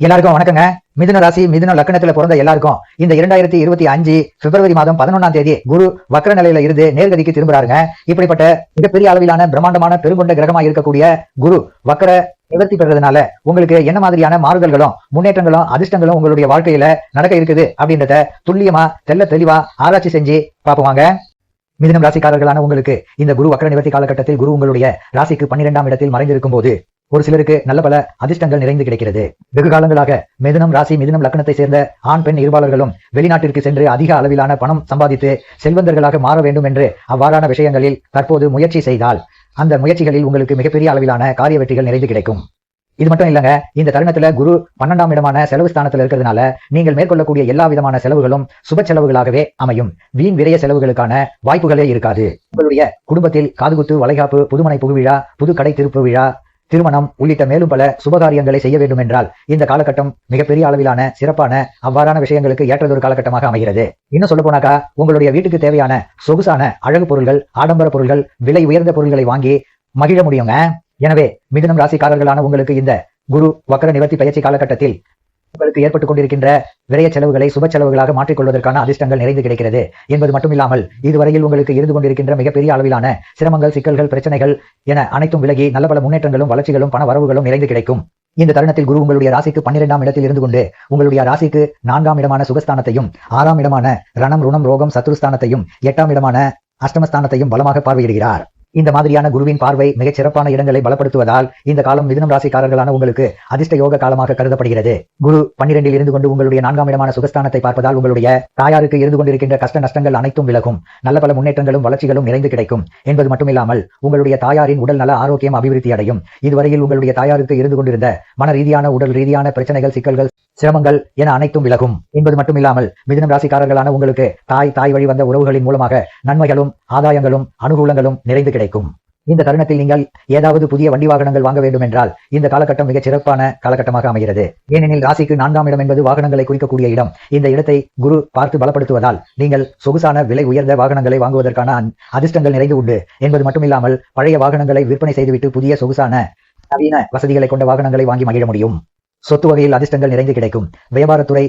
எல்லாருக்கும் வணக்கங்க. மிதுன ராசி மிதுன லக்னத்துல பிறந்த எல்லாருக்கும் இந்த இரண்டாயிரத்தி இருபத்தி அஞ்சு பிப்ரவரி மாதம் பதினொன்னாம் தேதி குரு வக்ர நிலையில இருந்து நேர்கதிக்கு திரும்புறாருங்க. இப்படிப்பட்ட மிகப்பெரிய அளவிலான பிரம்மாண்டமான பெருங்கொண்ட கிரகமா இருக்கக்கூடிய குரு வக்ர நிவர்த்தி பெறதுனால உங்களுக்கு என்ன மாதிரியான மாறுதல்களும் முன்னேற்றங்களும் அதிர்ஷ்டங்களும் உங்களுடைய வாழ்க்கையில நடக்க இருக்குது அப்படின்றத துல்லியமா தெள்ள தெளிவா ஆராய்ச்சி செஞ்சு பார்ப்போங்க மிதுனம் ராசிக்காரர்களான உங்களுக்கு இந்த குரு வக்ர நிவர்த்தி காலகட்டத்தில் குரு உங்களுடைய ராசிக்கு பன்னிரெண்டாம் இடத்தில் மறைந்திருக்கும் போது ஒரு சிலருக்கு நல்ல பல அதிர்ஷ்டங்கள் நிறைந்து கிடைக்கிறது. வெகு காலங்களாக மிதுனம் ராசி மிதுனம் லக்னத்தை சேர்ந்த ஆண் பெண் இருபாளர்களும் வெளிநாட்டிற்கு சென்று அதிக அளவிலான பணம் சம்பாதித்து செல்வந்தர்களாக மாற வேண்டும் என்று அவ்வாறான விஷயங்களில் தற்போது முயற்சி செய்தால் அந்த முயற்சிகளில் உங்களுக்கு மிகப்பெரிய அளவிலான காரிய வெற்றிகள் நிறைந்து கிடைக்கும். இது மட்டும் இல்லைங்க இந்த தருணத்துல குரு பன்னெண்டாம் இடமான செலவு ஸ்தானத்துல இருக்கிறதுனால நீங்கள் மேற்கொள்ளக்கூடிய எல்லா விதமான செலவுகளும் சுப செலவுகளாகவே அமையும். வீண் விரைய செலவுகளுக்கான வாய்ப்புகளே இருக்காது. உங்களுடைய குடும்பத்தில் காதுகுத்து வளைகாப்பு புதுமனை புகுவிழா புது கடை திருப்பு விழா திருமணம் உள்ளிட்ட மேலும் பல சுபகாரியங்களை செய்ய வேண்டும் என்றால் இந்த காலகட்டம் மிகப்பெரிய அளவிலான சிறப்பான அவ்வாறான விஷயங்களுக்கு ஏற்றதொரு காலகட்டமாக அமைகிறது. இன்னும் சொல்ல போனாக்கா உங்களுடைய வீட்டுக்கு தேவையான சொகுசான அழகு பொருள்கள் ஆடம்பர பொருள்கள் விலை உயர்ந்த பொருள்களை வாங்கி மகிழ முடியுங்க. எனவே மிதனம் ராசிக்காரர்களான உங்களுக்கு இந்த குரு வக்கர நிவர்த்தி பயிற்சி காலகட்டத்தில் உங்களுக்கு ஏற்பட்டுக் கொண்டிருக்கின்ற விரைய செலவுகளை சுப செலவுகளாக மாற்றிக்கொள்வதற்கான அதிர்ஷ்டங்கள் நிறைந்து கிடைக்கிறது. என்பது மட்டுமில்லாமல் இதுவரையில் உங்களுக்கு இருந்து கொண்டிருக்கின்ற மிகப்பெரிய அளவிலான சிரமங்கள் சிக்கல்கள் பிரச்சனைகள் என அனைத்தும் விலகி நல்ல பல முன்னேற்றங்களும் வளர்ச்சிகளும் பண வரவுகளும் நிறைந்து கிடைக்கும். இந்த தருணத்தில் குரு உங்களுடைய ராசிக்கு பன்னிரெண்டாம் இடத்தில் இருந்து கொண்டு உங்களுடைய ராசிக்கு நான்காம் இடமான சுகஸ்தானத்தையும் ஆறாம் இடமான ரணம் ருணம் ரோகம் சத்ருஸ்தானத்தையும் எட்டாம் இடமான அஷ்டமஸ்தானத்தையும் பலமாக பார்வையிடுகிறார். இந்த மாதிரியான குருவின் பார்வை மிகச் சிறப்பான இடங்களை பலப்படுத்துவதால் இந்த காலம் மிதுனம் ராசிக்காரர்களான உங்களுக்கு அதிர்ஷ்ட யோக காலமாக கருதப்படுகிறது. குரு பன்னிரெண்டில் இருந்து கொண்டு உங்களுடைய நான்காம் இடமான சுகஸ்தானத்தை பார்ப்பதால் உங்களுடைய தாயாருக்கு இருந்து கொண்டிருக்கின்ற கஷ்ட நஷ்டங்கள் அனைத்தும் விலகும். நல்ல பல முன்னேற்றங்களும் வளர்ச்சிகளும் நிறைந்து கிடைக்கும். என்பது மட்டுமில்லாமல் உங்களுடைய தாயாரின் உடல் நல ஆரோக்கியம் அபிவிருத்தி அடையும். இதுவரையில் உங்களுடைய தாயாருக்கு இருந்து கொண்டிருந்த மன ரீதியான உடல் ரீதியான பிரச்சனைகள் சிக்கல்கள் சிரமங்கள் என அனைத்தும் விலகும். என்பது மட்டுமில்லாமல் மிதுனம் ராசிக்காரர்களான உங்களுக்கு தாய் தாய் வழி வந்த உறவுகளின் மூலமாக நன்மைகளும் ஆதாயங்களும் அனுகூலங்களும் நிறைந்து கிடைக்கும். இந்த தருணத்தில் நீங்கள் ஏதாவது புதிய வண்டி வாகனங்கள் வாங்க வேண்டும் என்றால் இந்த காலகட்டம் மிகச் சிறப்பான காலகட்டமாக அமைகிறது. ஏனெனில் ராசிக்கு நான்காம் இடம் என்பது வாகனங்களை குறிக்கக்கூடிய இடம். இந்த இடத்தை குரு பார்த்து பலப்படுத்துவதால் நீங்கள் சொகுசான விலை உயர்ந்த வாகனங்களை வாங்குவதற்கான அதிர்ஷ்டங்கள் நிறைந்து உண்டு. என்பது மட்டுமில்லாமல் பழைய வாகனங்களை விற்பனை செய்துவிட்டு புதிய சொகுசான நவீன வசதிகளை கொண்ட வாகனங்களை வாங்கி மகிழ முடியும். சொத்து வகையில் அதிர்ஷ்டங்கள் நிறைந்து கிடைக்கும். வியாபாரத்துறை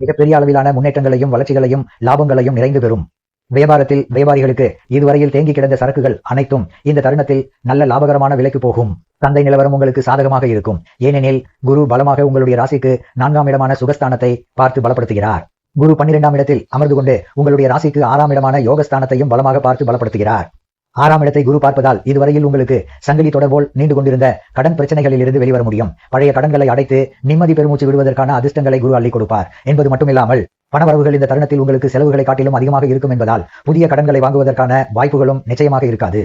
மிகப்பெரிய அளவிலான முன்னேற்றங்களையும் வளர்ச்சிகளையும் லாபங்களையும் நிறைந்து பெறும். வியாபாரத்தில் வியாபாரிகளுக்கு இதுவரையில் தேங்கி கிடந்த சரக்குகள் அனைத்தும் இந்த தருணத்தில் நல்ல லாபகரமான விலைக்கு போகும். சந்தை நிலவரம் உங்களுக்கு சாதகமாக இருக்கும். ஏனெனில் குரு பலமாக உங்களுடைய ராசிக்கு நான்காம் இடமான சுகஸ்தானத்தை பார்த்து பலப்படுத்துகிறார். குரு பன்னிரெண்டாம் இடத்தில் அமர்ந்து கொண்டு உங்களுடைய ராசிக்கு ஆறாம் இடமான யோகஸ்தானத்தையும் பலமாக பார்த்து பலப்படுத்துகிறார். ஆறாம் இடத்தை குரு பார்ப்பதால் இதுவரையில் உங்களுக்கு சங்கிலி தொடர்போல் நீண்டு கொண்டிருந்த கடன் பிரச்சனைகளில் இருந்து வெளிவர முடியும். பழைய கடன்களை அடைத்து நிம்மதி பெருமூச்சு விடுவதற்கான அதிர்ஷ்டங்களை குரு அள்ளி கொடுப்பார். என்பது மட்டுமில்லாமல் பணவரவுகள் இந்த தருணத்தில் உங்களுக்கு செலவுகளை காட்டிலும் அதிகமாக இருக்கும் என்பதால் புதிய கடன்களை வாங்குவதற்கான வாய்ப்புகளும் நிச்சயமாக இருக்காது.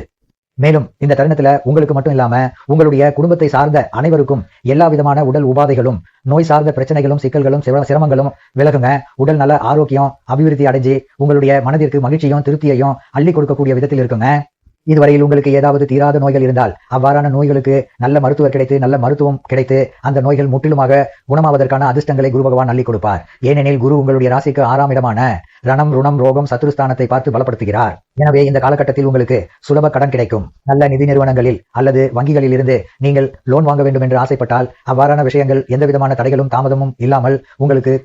மேலும் இந்த தருணத்துல உங்களுக்கு மட்டும் இல்லாம உங்களுடைய குடும்பத்தை சார்ந்த அனைவருக்கும் எல்லா விதமான உடல் உபாதைகளும் நோய் சார்ந்த பிரச்சனைகளும் சிக்கல்களும் சிரமங்களும் விலகுங்க. உடல் நல ஆரோக்கியம் அபிவிருத்தி அடைஞ்சு உங்களுடைய மனதிற்கு மகிழ்ச்சியும் திருப்தியையும் அள்ளி கொடுக்கக்கூடிய விதத்தில் இருக்குங்க. இதுவரையில் உங்களுக்கு ஏதாவது தீராத நோய்கள் இருந்தால் அவ்வாறான நோய்களுக்கு நல்ல மருத்துவர் கிடைத்து நல்ல மருத்துவம் கிடைத்து அந்த நோய்கள் முற்றிலுமாக குணமாவதற்கான அதிர்ஷ்டங்களை குரு பகவான் அள்ளி கொடுப்பார். ஏனெனில் குரு உங்களுடைய ராசிக்கு ஆறாம் இடமான ரணம் ருணம் ரோகம் சத்துருஸ்தானத்தை பார்த்து பலப்படுத்துகிறார். எனவே இந்த காலகட்டத்தில் உங்களுக்கு சுலப கடன் கிடைக்கும். நல்ல நிதி நிறுவனங்களில் அல்லது வங்கிகளில் இருந்து நீங்கள் லோன் வாங்க வேண்டும் என்று ஆசைப்பட்டால் அவ்வாறான விஷயங்கள் எந்த விதமான தடைகளும் தாமதமும் இல்லாமல் உங்களுக்கு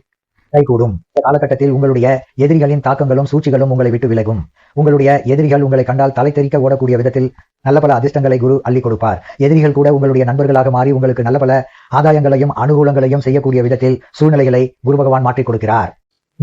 கைகூடும். இந்த காலகட்டத்தில் உங்களுடைய எதிரிகளின் தாக்கங்களும் சூழ்ச்சிகளும் உங்களை விட்டு விலகும். உங்களுடைய எதிரிகள் உங்களை கண்டால் தலை தெறிக்க ஓடக்கூடிய விதத்தில் நல்ல பல அதிர்ஷ்டங்களை குரு அள்ளி கொடுப்பார். எதிரிகள் கூட உங்களுடைய நண்பர்களாக மாறி உங்களுக்கு நல்ல பல ஆதாயங்களையும் அனுகூலங்களையும் செய்யக்கூடிய விதத்தில் சூழ்நிலைகளை குரு பகவான் மாற்றிக் கொடுக்கிறார்.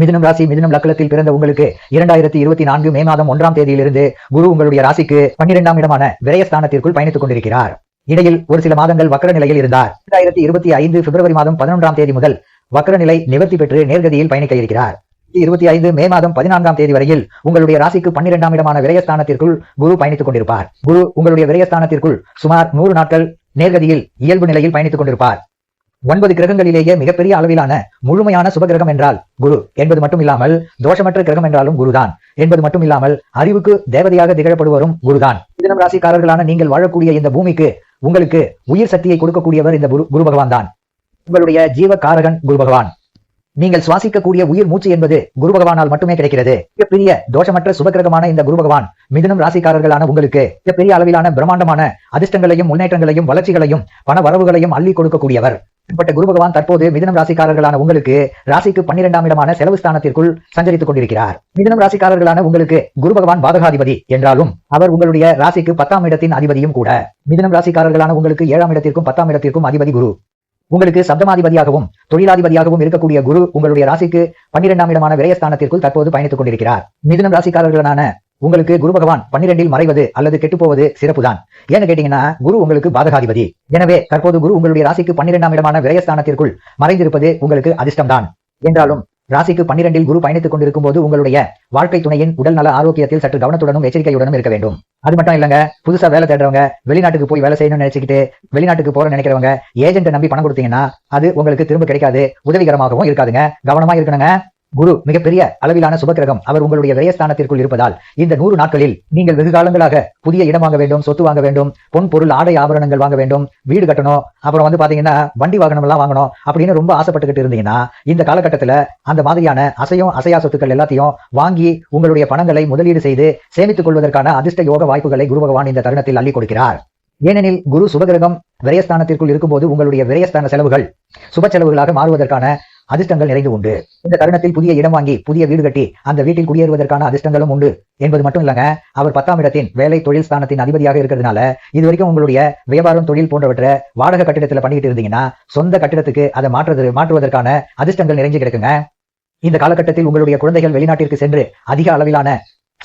மிதுனம் ராசி மிதுனம் லக்கணத்தில் பிறந்த உங்களுக்கு இரண்டாயிரத்தி இருபத்தி நான்கு மே மாதம் ஒன்றாம் தேதியிலிருந்து குரு உங்களுடைய ராசிக்கு பன்னிரெண்டாம் இடமான விரயஸ்தானத்திற்குள் பயணித்துக் கொண்டிருக்கிறார். இடையில் ஒரு சில மாதங்கள் வக்கர நிலையில் இருந்தார். இரண்டாயிரத்தி இருபத்தி ஐந்து பிப்ரவரி மாதம் பதினொன்றாம் தேதி முதல் வக்கரநிலை நிவர்த்தி பெற்று நேர்கதியில் பயணிக்க இருக்கிறார் இருபத்தி ஐந்து மே மாதம் பதினான்காம் தேதி வரையில் உங்களுடைய ராசிக்கு பன்னிரெண்டாம் இடமான விரயஸ்தானத்திற்குள் குரு பயணித்துக் கொண்டிருப்பார். குரு உங்களுடைய விரயஸ்தானத்திற்குள் சுமார் நூறு நாட்கள் நேர்கதியில் இயல்பு நிலையில் பயணித்துக் கொண்டிருப்பார். ஒன்பது கிரகங்களிலேயே மிகப்பெரிய அளவிலான முழுமையான சுபகிரகம் என்றால் குரு என்பது மட்டும் இல்லாமல் தோஷமற்ற கிரகம் என்றாலும் குருதான். என்பது மட்டும் இல்லாமல் அறிவுக்கு தேவதையாக திகழப்படுவரும் குருதான். மிதுனம் ராசிக்காரர்களான நீங்கள் வாழக்கூடிய இந்த பூமிக்கு உங்களுக்கு உயிர் சக்தியை கொடுக்கக்கூடியவர் இந்த குரு குரு பகவான் தான் உங்களுடைய ஜீவ காரகன் குரு பகவான் நீங்கள் சுவாசிக்கக்கூடிய உயிர் மூச்சு என்பது குரு பகவானால் மட்டுமே கிடைக்கிறது. மிகப்பெரிய தோஷமற்ற சுபகிரகமான இந்த குரு பகவான் மிதனம் ராசிக்காரர்களான உங்களுக்கு மிகப்பெரிய அளவிலான பிரம்மாண்டமான அதிர்ஷ்டங்களையும் முன்னேற்றங்களையும் வளர்ச்சிகளையும் பண வரவுகளையும் அள்ளி கொடுக்கக்கூடியவர். இப்பட்ட குரு பகவான் தற்போது மிதனம் ராசிக்காரர்களான உங்களுக்கு ராசிக்கு பன்னிரெண்டாம் இடமான செலவு ஸ்தானத்திற்குள் சஞ்சரித்துக் கொண்டிருக்கிறார். மிதனம் ராசிக்காரர்களான உங்களுக்கு குரு பகவான் பாதகாதிபதி என்றாலும் அவர் உங்களுடைய ராசிக்கு பத்தாம் இடத்தின் அதிபதியும் கூட. மிதனம் ராசிக்காரர்களான உங்களுக்கு ஏழாம் இடத்திற்கும் பத்தாம் இடத்திற்கும் அதிபதி குரு. உங்களுக்கு சப்தமாதிபதியாகவும் தொழிலாதிபதியாகவும் இருக்கக்கூடிய குரு உங்களுடைய ராசிக்கு பன்னிரெண்டாம் இடமான விரயஸ்தானத்திற்குள் தற்போது பயணித்துக் கொண்டிருக்கிறார். மிதுனம் ராசிக்காரர்களான உங்களுக்கு குரு பகவான் பன்னிரெண்டில் மறைவது அல்லது கெட்டுப்போவது சிறப்புதான். ஏன்னு கேட்டீங்கன்னா குரு உங்களுக்கு பாதகாதிபதி. எனவே தற்போது குரு உங்களுடைய ராசிக்கு பன்னிரெண்டாம் இடமான விரயஸ்தானத்திற்குள் மறைந்திருப்பது உங்களுக்கு அதிர்ஷ்டம்தான். என்றாலும் ராசிக்கு பன்னிரெண்டில் குரு பயணித்துக் கொண்டிருக்கும் போது உங்களுடைய வாழ்க்கை துணையின் உடல் நல ஆரோக்கியத்தில் சற்று கவனத்துடனும் எச்சரிக்கையுடனும் இருக்க வேண்டும். அது மட்டும் இல்லங்க புதுசா வேலை தேடுறவங்க வெளிநாட்டுக்கு போய் வேலை செய்யணும்னு நினைச்சுக்கிட்டு வெளிநாட்டுக்கு போற நினைக்கிறவங்க ஏஜென்ட் நம்பி பணம் கொடுத்தீங்கன்னா அது உங்களுக்கு திரும்ப கிடைக்காது உதவிகரமாகவும் இருக்காதுங்க. கவனமா இருக்கணுங்க. குரு மிகப்பெரிய அளவிலான சுபக்கிரகம் அவர் உங்களுடைய விரயஸ்தானத்திற்குள் இருப்பதால் இந்த நூறு நாட்களில் நீங்கள் வெகு காலங்களாக புதிய இடம் வாங்க வேண்டும் சொத்து வாங்க வேண்டும் பொன் பொருள் ஆடை ஆபரணங்கள் வாங்க வேண்டும் வீடு கட்டணும் அப்புறம் வந்து பாத்தீங்கன்னா வண்டி வாகனம் எல்லாம் வாங்கணும் அப்படின்னு ரொம்ப ஆசைப்பட்டுக்கிட்டு இருந்தீங்கன்னா இந்த காலகட்டத்துல அந்த மாதிரியான அசையும் அசையா சொத்துக்கள் எல்லாத்தையும் வாங்கி உங்களுடைய பணங்களை முதலீடு செய்து சேமித்துக் கொள்வதற்கான அதிர்ஷ்ட யோக வாய்ப்புகளை குரு பகவான் இந்த தருணத்தில் அள்ளி கொடுக்கிறார். ஏனெனில் குரு சுபகிரகம் விரயஸ்தானத்திற்குள் இருக்கும்போது உங்களுடைய விரயஸ்தான செலவுகள் சுப செலவுகளாக மாறுவதற்கான அதிர்ஷ்டங்கள் நிறைந்து உண்டு. இந்த தருணத்தில் புதிய இடம் வாங்கி புதிய வீடு கட்டி அந்த வீட்டில் குடியேறுவதற்கான அதிர்ஷ்டங்களும் உண்டு. என்பது மட்டும் இல்லங்க. அவர் பத்தாம் இடத்தின் வேலை தொழில் ஸ்தானத்தின் அதிபதியாக இருக்கிறதுனால இது வரைக்கும் உங்களுடைய வியாபாரம் தொழில் போன்றவற்றை வாடகை கட்டிடத்துல பண்ணிக்கிட்டு இருந்தீங்கன்னா சொந்த கட்டிடத்துக்கு அதை மாற்றுவது மாற்றுவதற்கான அதிர்ஷ்டங்கள் நிறைஞ்சு கிடக்குங்க. இந்த காலகட்டத்தில் உங்களுடைய குழந்தைகள் வெளிநாட்டிற்கு சென்று அதிக அளவிலான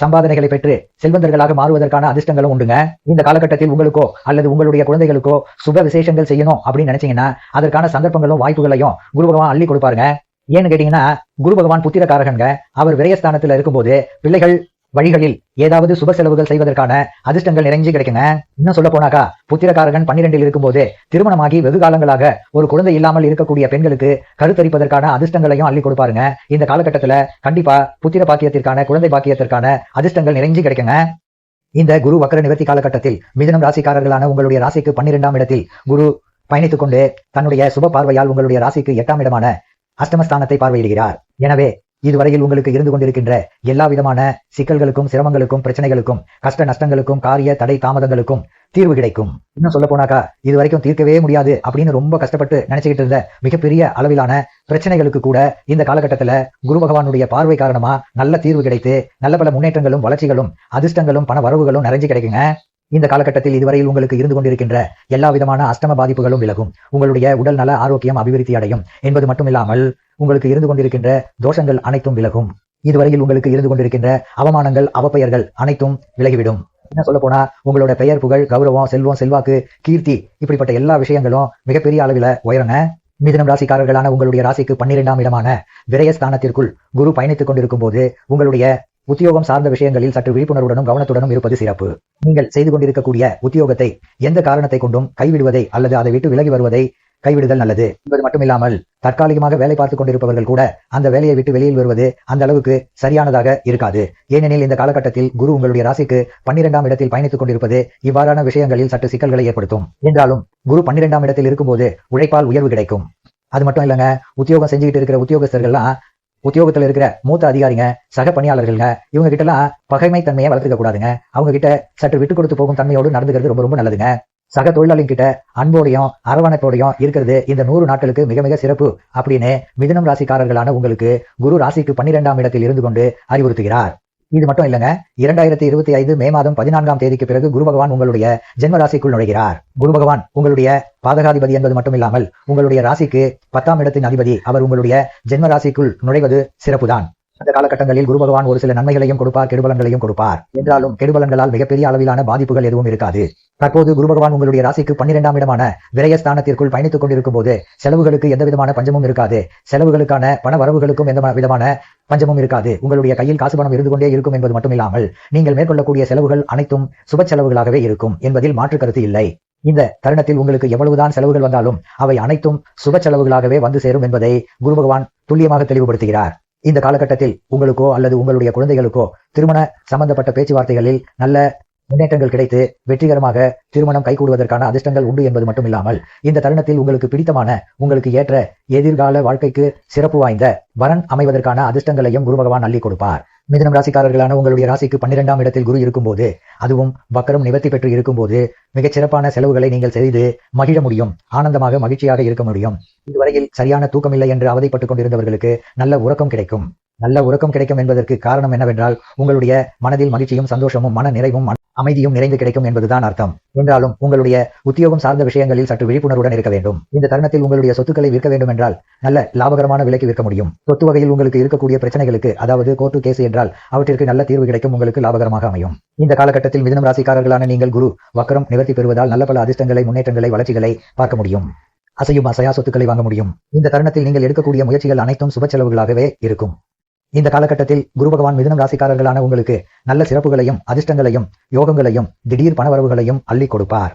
சம்பாதனைகளை பெற்று செல்வந்தர்களாக மாறுவதற்கான அதிர்ஷ்டங்களும் உண்டுங்க. இந்த காலகட்டத்தில் உங்களுக்கோ அல்லது உங்களுடைய குழந்தைகளுக்கோ சுப விசேஷங்கள் செய்யணும் அப்படின்னு நினைச்சீங்கன்னா அதற்கான சந்தர்ப்பங்களும் வாய்ப்புகளையும் குரு பகவான் அள்ளி கொடுப்பாருங்க. ஏன்னு கேட்டீங்கன்னா குரு பகவான் புத்திரக்காரகங்க அவர் விரயஸ்தானத்துல இருக்கும்போது பிள்ளைகள் வழிகளில் ஏதாவது சுப செலவுகள் செய்வதற்கான அதிர்ஷ்டங்கள் நிறைஞ்சு கிடைக்குங்க. இன்னும் சொல்ல போனாக்கா புத்திரக்காரகன் பன்னிரெண்டில் இருக்கும்போது திருமணமாகி வெகு காலங்களாக ஒரு குழந்தை இல்லாமல் இருக்கக்கூடிய பெண்களுக்கு கருத்தரிப்பதற்கான அதிர்ஷ்டங்களையும் அள்ளி கொடுப்பாருங்க. இந்த காலகட்டத்துல கண்டிப்பா புத்திர பாக்கியத்திற்கான குழந்தை பாக்கியத்திற்கான அதிர்ஷ்டங்கள் நிறைஞ்சு கிடைக்குங்க. இந்த குரு வக்கர நிவர்த்தி காலகட்டத்தில் மிதனம் ராசிக்காரர்களான உங்களுடைய ராசிக்கு பன்னிரெண்டாம் இடத்தில் குரு பயணித்துக் கொண்டு தன்னுடைய சுப பார்வையால் உங்களுடைய ராசிக்கு எட்டாம் இடமான அஷ்டமஸ்தானத்தை பார்வையிடுகிறார். எனவே இதுவரையில் உங்களுக்கு இருந்து கொண்டிருக்கின்ற எல்லா விதமான சிக்கல்களுக்கும் சிரமங்களுக்கும் பிரச்சனைகளுக்கும் கஷ்ட நஷ்டங்களுக்கும் காரிய தடை தாமதங்களுக்கும் தீர்வு கிடைக்கும். இன்னும் சொல்ல போனாக்கா இது வரைக்கும் தீர்க்கவே முடியாது அப்படின்னு ரொம்ப கஷ்டப்பட்டு நினைச்சுக்கிட்டு இருந்த மிகப்பெரிய அளவிலான பிரச்சனைகளுக்கு கூட இந்த காலகட்டத்துல குரு பகவானுடைய பார்வை காரணமா நல்ல தீர்வு கிடைத்து நல்ல பல முன்னேற்றங்களும் வளர்ச்சிகளும் அதிர்ஷ்டங்களும் பண வரவுகளும் நிறைஞ்சு கிடைக்குங்க. இந்த காலகட்டத்தில் இதுவரையில் உங்களுக்கு இருந்து கொண்டிருக்கின்ற எல்லா விதமான அஷ்டம பாதிப்புகளும் விலகும். உங்களுடைய உடல் நல ஆரோக்கியம் அபிவிருத்தி அடையும் என்பது மட்டுமில்லாமல் உங்களுக்கு இருந்து கொண்டிருக்கின்ற தோஷங்கள் அனைத்தும் விலகும். இதுவரையில் உங்களுக்கு இருந்து கொண்டிருக்கின்ற அவமானங்கள் அவப்பெயர்கள் அனைத்தும் விலகிவிடும். என்ன சொல்ல போனா உங்களோட பெயர் புகழ் கௌரவம் செல்வம் செல்வாக்கு கீர்த்தி இப்படிப்பட்ட எல்லா விஷயங்களும் மிகப்பெரிய அளவில் உயரங்க. மிதனம் ராசிக்காரர்களான உங்களுடைய ராசிக்கு பன்னிரெண்டாம் இடமான விரயஸ்தானத்திற்குள் குரு பயணித்துக் கொண்டிருக்கும் போது உங்களுடைய உத்தியோகம் சார்ந்த விஷயங்களில் சற்று விழிப்புணர்வுடனும் கவனத்துடனும் இருப்பது சிறப்பு. நீங்கள் செய்து கொண்டிருக்கக்கூடிய உத்தியோகத்தை எந்த காரணத்தை கொண்டும் கைவிடுவதை அல்லது அதை விட்டு விலகி வருவதை கைவிடுதல் நல்லது. என்பது மட்டுமில்லாமல் தற்காலிகமாக வேலை பார்த்துக் கொண்டிருப்பவர்கள் கூட அந்த வேலையை விட்டு வெளியில் வருவது அந்த அளவுக்கு சரியானதாக இருக்காது. ஏனெனில் இந்த காலகட்டத்தில் குரு உங்களுடைய ராசிக்கு பன்னிரெண்டாம் இடத்தில் பயணித்துக் கொண்டிருப்பது இவ்வாறான விஷயங்களில் சற்று சிக்கல்களை ஏற்படுத்தும். என்றாலும் குரு பன்னிரெண்டாம் இடத்தில் இருக்கும்போது உழைப்பால் உயர்வு கிடைக்கும். அது மட்டும் இல்லைங்க உத்தியோகம் செஞ்சுக்கிட்டு இருக்கிற உத்தியோகஸ்தர்கள்லாம் உத்தியோகத்துல இருக்கிற மூத்த அதிகாரிங்க சக பணியாளர்கள்ங்க இவங்க கிட்ட எல்லாம் பகைமை தன்மையை வளர்த்துக்க கூடாதுங்க. அவங்க கிட்ட சற்று விட்டு கொடுத்து போகும் தன்மையோடு நடந்துக்கிறது ரொம்ப ரொம்ப நல்லதுங்க. சக தொழிலாளிங்க கிட்ட அன்போடையும் அரவணைப்போடையும் இருக்கிறது. இந்த நூறு நாட்களுக்கு மிக மிக சிறப்பு அப்படின்னு மிதனம் ராசிக்காரர்களான உங்களுக்கு குரு ராசிக்கு பன்னிரெண்டாம் இடத்தில் இருந்து கொண்டு அறிவுறுத்துகிறார். இது மட்டும் இல்லைங்க இரண்டாயிரத்தி இருபத்தி ஐந்து மே மாதம் பதினான்காம் தேதிக்கு பிறகு குரு பகவான் உங்களுடைய ஜென்ம ராசிக்குள் நுழைகிறார். குரு பகவான் உங்களுடைய பாதகாதிபதி என்பது மட்டும் இல்லாமல் உங்களுடைய ராசிக்கு பத்தாம் இடத்தின் அதிபதி அவர் உங்களுடைய ஜென்ம ராசிக்குள் நுழைவது சிறப்புதான். அந்த காலகட்டங்களில் குரு பகவான் ஒரு சில நன்மைகளையும் கொடுப்பார் கெடுபலன்களையும் கொடுப்பார். என்றாலும் கெடுபலன்களால் மிகப்பெரிய அளவிலான பாதிப்புகள் எதுவும் இருக்காது. தற்போது குரு பகவான் உங்களுடைய ராசிக்கு பன்னிரெண்டாம் இடமான விரயஸ்தானத்திற்குள் பயணித்துக் கொண்டிருக்கும் போது செலவுகளுக்கு எந்த விதமான பஞ்சமும் இருக்காது. செலவுகளுக்கான பண வரவுகளுக்கும் எந்த விதமான பஞ்சமும் இருக்காது. உங்களுடைய கையில் காசு பணம் இருந்து கொண்டே இருக்கும் என்பது மட்டுமில்லாமல் நீங்கள் மேற்கொள்ளக்கூடிய செலவுகள் அனைத்தும் சுப செலவுகளாகவே இருக்கும் என்பதில் மாற்று கருத்து இல்லை. இந்த தருணத்தில் உங்களுக்கு எவ்வளவுதான் செலவுகள் வந்தாலும் அவை அனைத்தும் சுப செலவுகளாகவே வந்து சேரும் என்பதை குரு பகவான் துல்லியமாக தெளிவுபடுத்துகிறார். இந்த காலகட்டத்தில் உங்களுக்கோ அல்லது உங்களுடைய குழந்தைகளுக்கோ திருமண சம்பந்தப்பட்ட பேச்சுவார்த்தைகளில் நல்ல முன்னேற்றங்கள் கிடைத்து வெற்றிகரமாக திருமணம் கைகூடுவதற்கான அதிர்ஷ்டங்கள் உண்டு என்பது மட்டும் இல்லாமல் இந்த தருணத்தில் உங்களுக்கு பிடித்தமான உங்களுக்கு ஏற்ற எதிர்கால வாழ்க்கைக்கு சிறப்பு வாய்ந்த வரன் அமைவதற்கான அதிர்ஷ்டங்களையும் குரு பகவான் அள்ளி கொடுப்பார். மிதனம் ராசிக்காரர்களான உங்களுடைய ராசிக்கு பன்னிரெண்டாம் இடத்தில் குரு இருக்கும்போது அதுவும் வக்கரம் நிவர்த்தி பெற்று இருக்கும்போது மிகச் சிறப்பான செலவுகளை நீங்கள் செய்து மகிழ முடியும் ஆனந்தமாக மகிழ்ச்சியாக இருக்க முடியும். இதுவரையில் சரியான தூக்கமில்லை என்று அவதைப்பட்டுக் கொண்டிருந்தவர்களுக்கு நல்ல உறக்கம் கிடைக்கும். நல்ல உறக்கம் கிடைக்கும் என்பதற்கு காரணம் என்னவென்றால் உங்களுடைய மனதில் மகிழ்ச்சியும் சந்தோஷமும் மன நிறைவும் அமைதியும் நிறைந்து கிடைக்கும் என்பதுதான் அர்த்தம். என்றாலும் உங்களுடைய உத்தியோகம் சார்ந்த விஷயங்களில் சற்று விழிப்புணர்வுடன் இருக்க வேண்டும். இந்த தருணத்தில் உங்களுடைய சொத்துக்களை விற்க வேண்டும் என்றால் நல்ல லாபகரமான விலைக்கு விற்க முடியும். சொத்து வகையில் உங்களுக்கு இருக்கக்கூடிய பிரச்சனைகளுக்கு அதாவது கோர்ட்டு கேஸ் என்றால் அவற்றிற்கு நல்ல தீர்வு கிடைக்கும் உங்களுக்கு லாபகரமாக அமையும். இந்த காலகட்டத்தில் மிதனம் ராசிக்காரர்களான நீங்கள் குரு வக்கரம் நிவர்த்தி பெறுவதால் நல்ல பல அதிர்ஷ்டங்களை முன்னேற்றங்களை வளர்ச்சிகளை பார்க்க முடியும். அசையும் அசையா சொத்துக்களை வாங்க முடியும். இந்த தருணத்தில் நீங்கள் எடுக்கக்கூடிய முயற்சிகள் அனைத்தும் சுப செலவுகளாகவே இருக்கும். இந்த காலகட்டத்தில் குரு பகவான் மிதுனம் ராசிக்காரர்களான உங்களுக்கு நல்ல சிறப்புகளையும் அதிர்ஷ்டங்களையும் யோகங்களையும் திடீர் பணவரவுகளையும் அள்ளி கொடுப்பார்.